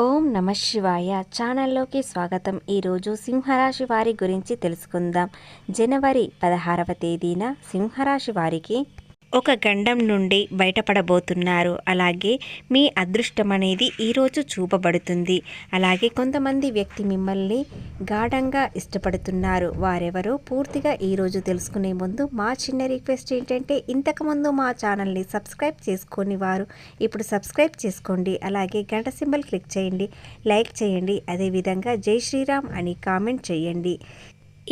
ఓం నమ శివాయ. ఛానల్లోకి స్వాగతం. ఈరోజు సింహరాశి వారి గురించి తెలుసుకుందాం. జనవరి పదహారవ తేదీన సింహరాశి వారికి ఒక గండం నుండి బయటపడబోతున్నారు. అలాగే మీ అదృష్టం అనేది ఈరోజు చూపబడుతుంది. అలాగే కొంతమంది వ్యక్తి మిమ్మల్ని గాఢంగా ఇష్టపడుతున్నారు. వారెవరో పూర్తిగా ఈరోజు తెలుసుకునే ముందు మా చిన్న రిక్వెస్ట్ ఏంటంటే ఇంతకుముందు మా ఛానల్ని సబ్స్క్రైబ్ చేసుకొని వారు ఇప్పుడు సబ్స్క్రైబ్ చేసుకోండి. అలాగే గంట సింబల్ క్లిక్ చేయండి. లైక్ చేయండి. అదేవిధంగా జై శ్రీరామ్ అని కామెంట్ చేయండి.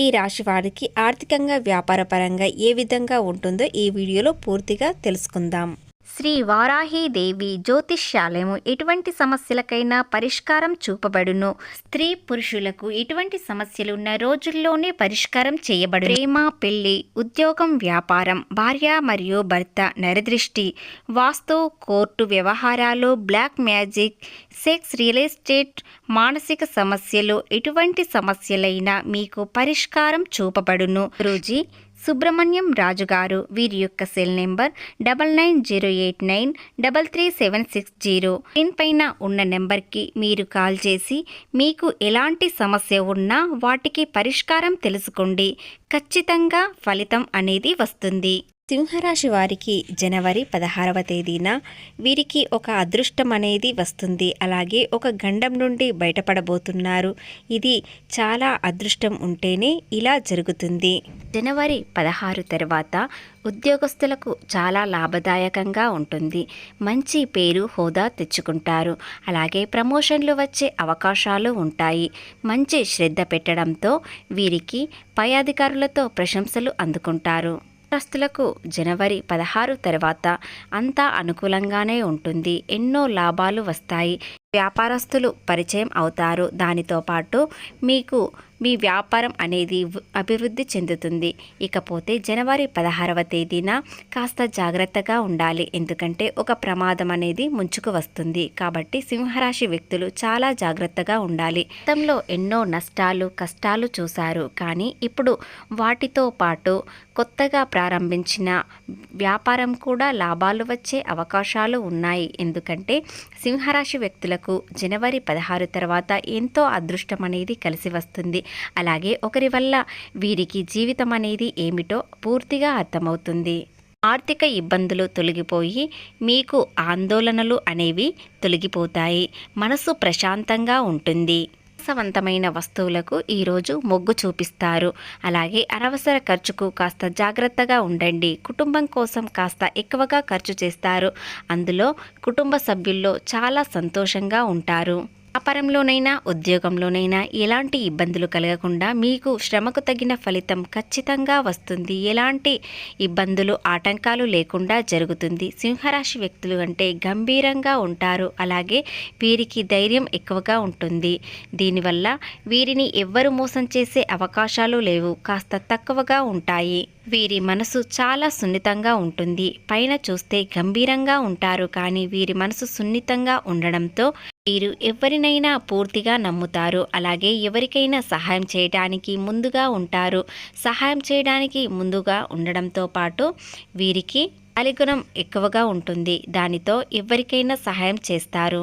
ఈ రాశి వారికి ఆర్థికంగా వ్యాపారపరంగా ఏ విధంగా ఉంటుందో ఈ వీడియోలో పూర్తిగా తెలుసుకుందాం. శ్రీ వారాహీదేవి జ్యోతిష్యాలయము ఎటువంటి సమస్యలకైనా పరిష్కారం చూపబడును. స్త్రీ పురుషులకు ఎటువంటి సమస్యలు ఉన్న రోజుల్లోనే పరిష్కారం చేయబడు ప్రేమ పెళ్ళి ఉద్యోగం వ్యాపారం భార్య మరియు భర్త నరదృష్టి. వాస్తు కోర్టు వ్యవహారాలు black magic sex real estate మానసిక సమస్యలు ఎటువంటి సమస్యలైనా మీకు పరిష్కారం చూపబడును. రోజీ సుబ్రహ్మణ్యం రాజుగారు. వీరి యొక్క cell number double nine zero eight nine double three seven six zero. Pin పైన ఉన్న నెంబర్కి మీరు కాల్ చేసి మీకు ఎలాంటి సమస్య ఉన్నా వాటికి పరిష్కారం తెలుసుకోండి. ఖచ్చితంగా ఫలితం అనేది వస్తుంది. సింహరాశి వారికి జనవరి పదహారవ తేదీన వీరికి ఒక అదృష్టం అనేది వస్తుంది. అలాగే ఒక గండం నుండి బయటపడబోతున్నారు. ఇది చాలా అదృష్టం ఉంటేనే ఇలా జరుగుతుంది. జనవరి పదహారు తర్వాత ఉద్యోగస్తులకు చాలా లాభదాయకంగా ఉంటుంది. మంచి పేరు హోదా తెచ్చుకుంటారు. అలాగే ప్రమోషన్లు వచ్చే అవకాశాలు ఉంటాయి. మంచి శ్రద్ధ పెట్టడంతో వీరికి పై అధికారులతో ప్రశంసలు అందుకుంటారు. వ్యాపారస్తులకు జనవరి పదహారు తర్వాత అంతా అనుకూలంగానే ఉంటుంది. ఎన్నో లాభాలు వస్తాయి. వ్యాపారస్తులు పరిచయం అవుతారు. దానితో పాటు మీకు మీ వ్యాపారం అనేది అభివృద్ధి చెందుతుంది. ఇకపోతే జనవరి పదహారవ తేదీన కాస్త జాగ్రత్తగా ఉండాలి. ఎందుకంటే ఒక ప్రమాదం అనేది ముంచుకు వస్తుంది. కాబట్టి సింహరాశి వ్యక్తులు చాలా జాగ్రత్తగా ఉండాలి. గతంలో ఎన్నో నష్టాలు కష్టాలు చూశారు. కానీ ఇప్పుడు వాటితో పాటు కొత్తగా ప్రారంభించిన వ్యాపారం కూడా లాభాలు వచ్చే అవకాశాలు ఉన్నాయి. ఎందుకంటే సింహరాశి వ్యక్తులకు జనవరి పదహారు తర్వాత ఎంతో అదృష్టం అనేది కలిసి వస్తుంది. అలాగే ఒకరి వల్ల వీరికి జీవితం అనేది ఏమిటో పూర్తిగా అర్థమవుతుంది. ఆర్థిక ఇబ్బందులు తొలగిపోయి మీకు ఆందోళనలు అనేవి తొలగిపోతాయి. మనసు ప్రశాంతంగా ఉంటుంది. విలాసవంతమైన వస్తువులకు ఈరోజు మొగ్గు చూపిస్తారు. అలాగే అనవసర ఖర్చుకు కాస్త జాగ్రత్తగా ఉండండి. కుటుంబం కోసం కాస్త ఎక్కువగా ఖర్చు చేస్తారు. అందులో కుటుంబ సభ్యుల్లో చాలా సంతోషంగా ఉంటారు. వ్యాపారంలోనైనా ఉద్యోగంలోనైనా ఎలాంటి ఇబ్బందులు కలగకుండా మీకు శ్రమకు తగిన ఫలితం ఖచ్చితంగా వస్తుంది. ఎలాంటి ఇబ్బందులు ఆటంకాలు లేకుండా జరుగుతుంది. సింహరాశి వ్యక్తులు అంటే గంభీరంగా ఉంటారు. అలాగే వీరికి ధైర్యం ఎక్కువగా ఉంటుంది. దీనివల్ల వీరిని ఎవ్వరు మోసం చేసే అవకాశాలు లేవు. కాస్త తక్కువగా ఉంటాయి. వీరి మనసు చాలా సున్నితంగా ఉంటుంది. పైన చూస్తే గంభీరంగా ఉంటారు. కానీ వీరి మనసు సున్నితంగా ఉండడంతో వీరు ఎవరినైనా పూర్తిగా నమ్ముతారు అలాగే ఎవరికైనా సహాయం చేయడానికి ముందుగా ఉంటారు. సహాయం చేయడానికి ముందుగా ఉండడంతో పాటు వీరికి అలిగుణం ఎక్కువగా ఉంటుంది. దానితో ఎవరికైనా సహాయం చేస్తారు.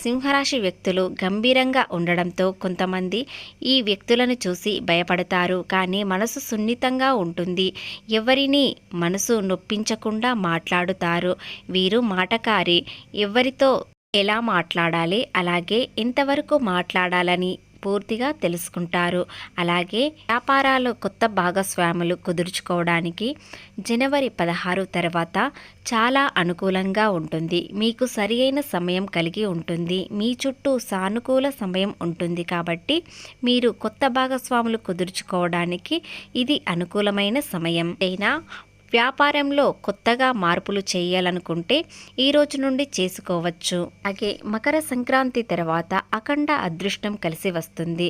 సింహరాశి వ్యక్తులు గంభీరంగా ఉండడంతో కొంతమంది ఈ వ్యక్తులను చూసి భయపడతారు. కానీ మనసు సున్నితంగా ఉంటుంది. ఎవరిని మనసు నొప్పించకుండా మాట్లాడుతారు. వీరు మాటకారి. ఎవరితో ఎలా మాట్లాడాలి అలాగే ఎంతవరకు మాట్లాడాలని పూర్తిగా తెలుసుకుంటారు. అలాగే వ్యాపారాలు కొత్త భాగస్వాములు కుదుర్చుకోవడానికి జనవరి పదహారు తర్వాత చాలా అనుకూలంగా ఉంటుంది. మీకు సరి అయిన సమయం కలిగి ఉంటుంది. మీ చుట్టూ సానుకూల సమయం ఉంటుంది కాబట్టి మీరు కొత్త భాగస్వాములు కుదుర్చుకోవడానికి ఇది అనుకూలమైన సమయం. అయినా వ్యాపారంలో కొత్తగా మార్పులు చేయాలనుకుంటే ఈ రోజు నుండి చేసుకోవచ్చు. అలాగే మకర సంక్రాంతి తర్వాత అఖండ అదృష్టం కలిసి వస్తుంది.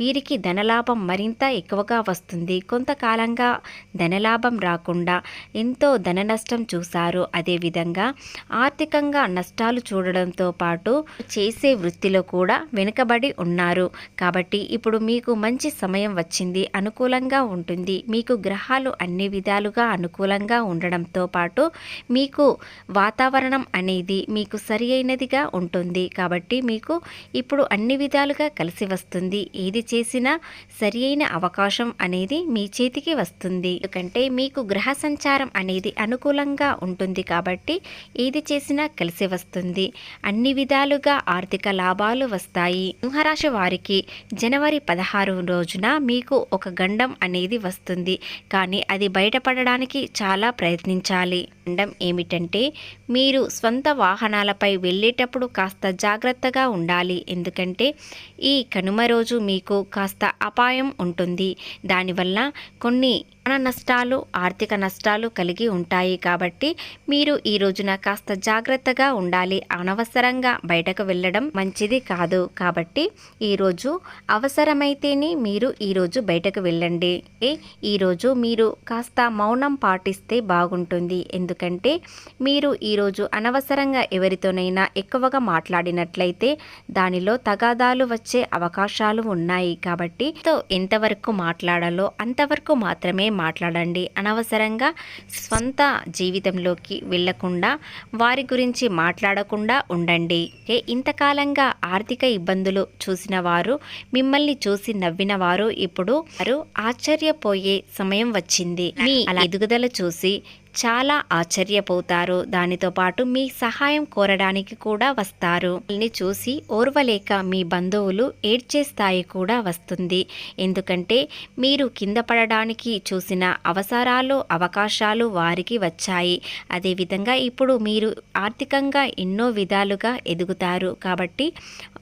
వీరికి ధనలాభం మరింత ఎక్కువగా వస్తుంది. కొంతకాలంగా ధనలాభం రాకుండా ఎంతో ధన నష్టం చూశారు. అదేవిధంగా ఆర్థికంగా నష్టాలు చూడడంతో పాటు చేసే వృత్తిలో కూడా వెనుకబడి ఉన్నారు. కాబట్టి ఇప్పుడు మీకు మంచి సమయం వచ్చింది. అనుకూలంగా ఉంటుంది. మీకు గ్రహాలు అన్ని విధాలుగా అనుకూల అనుకూలంగా ఉండడంతో పాటు మీకు వాతావరణం అనేది మీకు సరి అయినదిగా ఉంటుంది. కాబట్టి మీకు ఇప్పుడు అన్ని విధాలుగా కలిసి వస్తుంది. ఏది చేసినా సరి అయిన అవకాశం అనేది మీ చేతికి వస్తుంది. ఎందుకంటే మీకు గ్రహ సంచారం అనేది అనుకూలంగా ఉంటుంది కాబట్టి ఏది చేసినా కలిసి వస్తుంది. అన్ని విధాలుగా ఆర్థిక లాభాలు వస్తాయి. సింహరాశి వారికి జనవరి పదహారు రోజున మీకు ఒక గండం అనేది వస్తుంది. కానీ అది బయటపడడానికి చాలా ప్రయత్నించాలి. గండం ఏమిటంటే మీరు స్వంత వాహనాలపై వెళ్ళేటప్పుడు కాస్త జాగ్రత్తగా ఉండాలి. ఎందుకంటే ఈ కనుమ రోజు మీకు కాస్త అపాయం ఉంటుంది. దానివల్ల కొన్ని ప్రాణ నష్టాలు ఆర్థిక నష్టాలు కలిగి ఉంటాయి. కాబట్టి మీరు ఈ రోజున కాస్త జాగ్రత్తగా ఉండాలి. అనవసరంగా బయటకు వెళ్ళడం మంచిది కాదు. కాబట్టి ఈరోజు అవసరమైతేనే మీరు ఈరోజు బయటకు వెళ్ళండి. ఈరోజు మీరు కాస్త మౌనం పా పాటిస్తే బాగుంటుంది. ఎందుకంటే మీరు ఈరోజు అనవసరంగా ఎవరితోనైనా ఎక్కువగా మాట్లాడినట్లయితే దానిలో తగాదాలు వచ్చే అవకాశాలు ఉన్నాయి. కాబట్టి తో ఎంతవరకు మాట్లాడాలో అంతవరకు మాత్రమే మాట్లాడండి. అనవసరంగా స్వంత జీవితంలోకి వెళ్ళకుండా వారి గురించి మాట్లాడకుండా ఉండండి. ఇంతకాలంగా ఆర్థిక ఇబ్బందులు చూసిన వారు మిమ్మల్ని చూసి నవ్విన వారు ఇప్పుడు వారు ఆశ్చర్యపోయే సమయం వచ్చింది. మీ అలా ఎదుగుదల చూసి చాలా ఆశ్చర్యపోతారు. దానితో పాటు మీ సహాయం కోరడానికి కూడా వస్తారు. మిమ్మల్ని చూసి ఓర్వలేక మీ బంధువులు ఏడ్చే స్థాయి కూడా వస్తుంది. ఎందుకంటే మీరు కింద పడడానికి చూసిన అవసరాలు అవకాశాలు వారికి వచ్చాయి. అదేవిధంగా ఇప్పుడు మీరు ఆర్థికంగా ఎన్నో విధాలుగా ఎదుగుతారు. కాబట్టి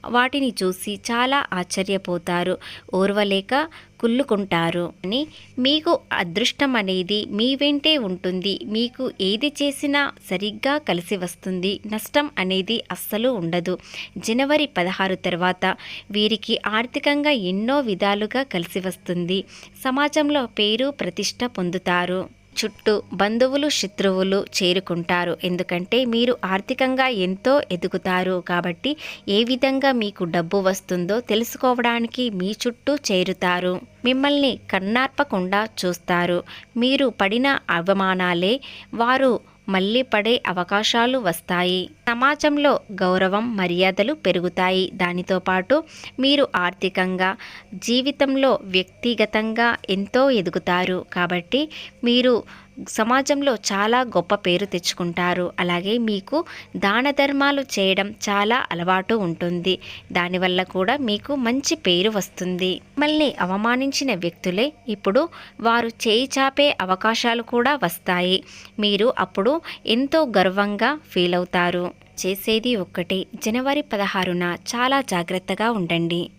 వాటిని చూసి చాలా ఆశ్చర్యపోతారు. ఓర్వలేక కుళ్ళుకుంటారు. అని మీకు అదృష్టం అనేది మీ వెంటే ఉంటుంది. మీకు ఏది చేసినా సరిగ్గా కలిసి వస్తుంది. నష్టం అనేది అస్సలు ఉండదు. జనవరి పదహారు తర్వాత వీరికి ఆర్థికంగా ఎన్నో విధాలుగా కలిసి వస్తుంది. సమాజంలో పేరు ప్రతిష్ట పొందుతారు. చుట్టూ బంధువులు శత్రువులు చేరుకుంటారు. ఎందుకంటే మీరు ఆర్థికంగా ఎంతో ఎదుగుతారు. కాబట్టి ఏ విధంగా మీకు డబ్బు వస్తుందో తెలుసుకోవడానికి మీ చుట్టూ చేరుతారు. మిమ్మల్ని కన్నార్పకుండా చూస్తారు. మీరు పడిన అవమానాలే వారు మళ్ళీ పడే అవకాశాలు వస్తాయి. సమాజంలో గౌరవం మర్యాదలు పెరుగుతాయి. దానితో పాటు మీరు ఆర్థికంగా జీవితంలో వ్యక్తిగతంగా ఎంతో ఎదుగుతారు. కాబట్టి మీరు సమాజంలో చాలా గొప్ప పేరు తెచ్చుకుంటారు. అలాగే మీకు దాన ధర్మాలు చేయడం చాలా అలవాటు ఉంటుంది. దానివల్ల కూడా మీకు మంచి పేరు వస్తుంది. మిమ్మల్ని అవమానించిన వ్యక్తులే ఇప్పుడు వారు చేయి చాపే అవకాశాలు కూడా వస్తాయి. మీరు అప్పుడు ఎంతో గర్వంగా ఫీల్ అవుతారు చేసేది ఒక్కటే. జనవరి పదహారున చాలా జాగ్రత్తగా ఉండండి.